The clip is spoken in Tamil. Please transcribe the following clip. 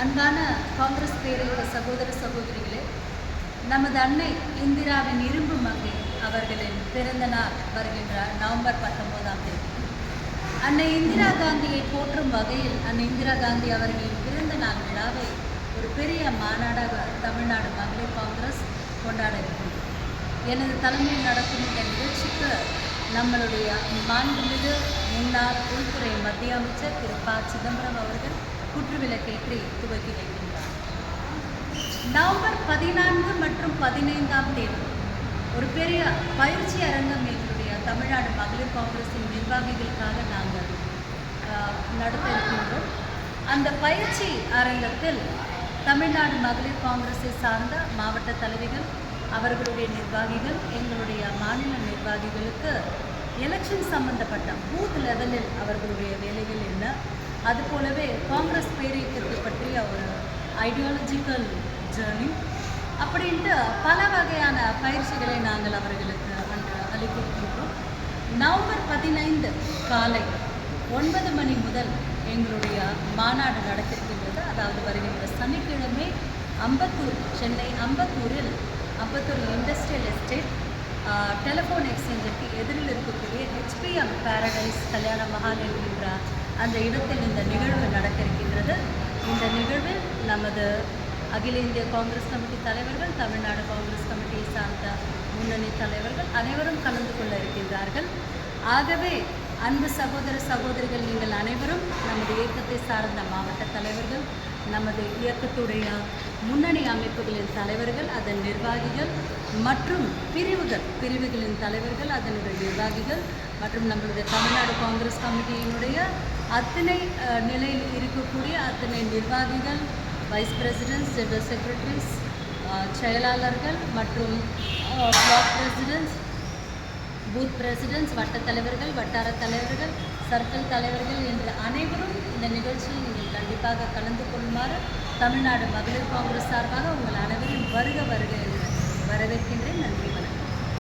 அன்பான காங்கிரஸ் பேரவையோட சகோதர சகோதரிகளே நமது அன்னை இந்திராவின் இரும்பு மங்கை அவர்களின் பிறந்த நாள் வருகின்ற நவம்பர் பத்தொன்பதாம் தேதி. அன்னை இந்திரா காந்தியை போற்றும் வகையில் அன்னை இந்திரா காந்தி அவர்களின் பிறந்த நாள் விழாவை ஒரு பெரிய மாநாடாக தமிழ்நாடு மகளிர் காங்கிரஸ் கொண்டாட இருக்கிறது எனது தலைமையில் நடக்கும் இந்த நிகழ்ச்சிக்கு நம்மளுடைய மாண்புமிகு முன்னாள் உள்துறை மத்திய அமைச்சர் திரு ப. சிதம்பரம் அவர்கள் குற்றுவிளக்கேற்றி துவக்கி வைக்கின்றார். நவம்பர் பதினான்கு மற்றும் பதினைந்தாம் தேதி ஒரு பெரிய பயிற்சி அரங்கம் எங்களுடைய தமிழ்நாடு மகளிர் காங்கிரஸின் நிர்வாகிகளுக்காக நாங்கள் நடத்த இருக்கின்றோம். அந்த பயிற்சி அரங்கத்தில் தமிழ்நாடு மகளிர் காங்கிரஸை சார்ந்த மாவட்ட தலைவிகள் அவர்களுடைய நிர்வாகிகள் எங்களுடைய மாநில நிர்வாகிகளுக்கு எலெக்ஷன் சம்பந்தப்பட்ட பூத் லெவலில் அவர்களுடைய வேலைகள் என்ன அது போலவே காங்கிரஸ் பேரியக்கத்தை பற்றிய ஒரு ஐடியாலஜிக்கல் ஜேர்னி அப்படின்ட்டு பல வகையான பயிற்சிகளை நாங்கள் அவர்களுக்கு அன்று அளித்திருக்கின்றோம். நவம்பர் பதினைந்து காலை ஒன்பது மணி முதல் எங்களுடைய மாநாடு நடத்திருக்கின்றது. அதாவது வருகின்ற சனிக்கிழமை அம்பத்தூர் சென்னை அம்பத்தூரில் அம்பத்தூர் இண்டஸ்ட்ரியல் எஸ்டேட் டெலிஃபோன் எக்ஸ்சேஞ்சுக்கு எதிரில் இருக்கக்கூடிய ஹெச்பிஎம் பாரடைஸ் கல்யாண மகால் என்கின்ற அந்த இடத்தில் இந்த நிகழ்வு நடக்க இருக்கின்றது இந்த நிகழ்வில் நமது அகில இந்திய காங்கிரஸ் கமிட்டி தலைவர்கள் தமிழ்நாடு காங்கிரஸ் கமிட்டியை சார்ந்த முன்னணி தலைவர்கள் அனைவரும் கலந்து கொள்ள இருக்கின்றார்கள். ஆகவே அன்பு சகோதர சகோதரிகள் நீங்கள் அனைவரும் நமது இயக்கத்தை சார்ந்த மாவட்ட தலைவர்கள் நமது இயக்கத்துடைய முன்னணி அமைப்புகளின் தலைவர்கள் அதன் நிர்வாகிகள் மற்றும் பிரிவுகள் பிரிவுகளின் தலைவர்கள் அதனுடைய நிர்வாகிகள் மற்றும் நம்மளுடைய தமிழ்நாடு காங்கிரஸ் கமிட்டியினுடைய அத்தனை நிலையில் இருக்கக்கூடிய அத்தனை நிர்வாகிகள் வைஸ் பிரசிடென்ட்ஸ் ஜெனரல் செக்ரட்டரிஸ் செயலாளர்கள் மற்றும் பிளாக் பிரசிடென்ட்ஸ் பூத் பிரசிடென்ட்ஸ் வட்ட தலைவர்கள் வட்டார தலைவர்கள் சர்க்கிள் தலைவர்கள் என்ற அனைவரும் இந்த நிகழ்ச்சியில் நீங்கள் கண்டிப்பாக கலந்து கொள்ளுமாறு தமிழ்நாடு மகளிர் காங்கிரஸ் சார்பாக உங்கள் அனைவரும் வருக வருக என்று வரவேற்கின்றேன். நன்றி வணக்கம்.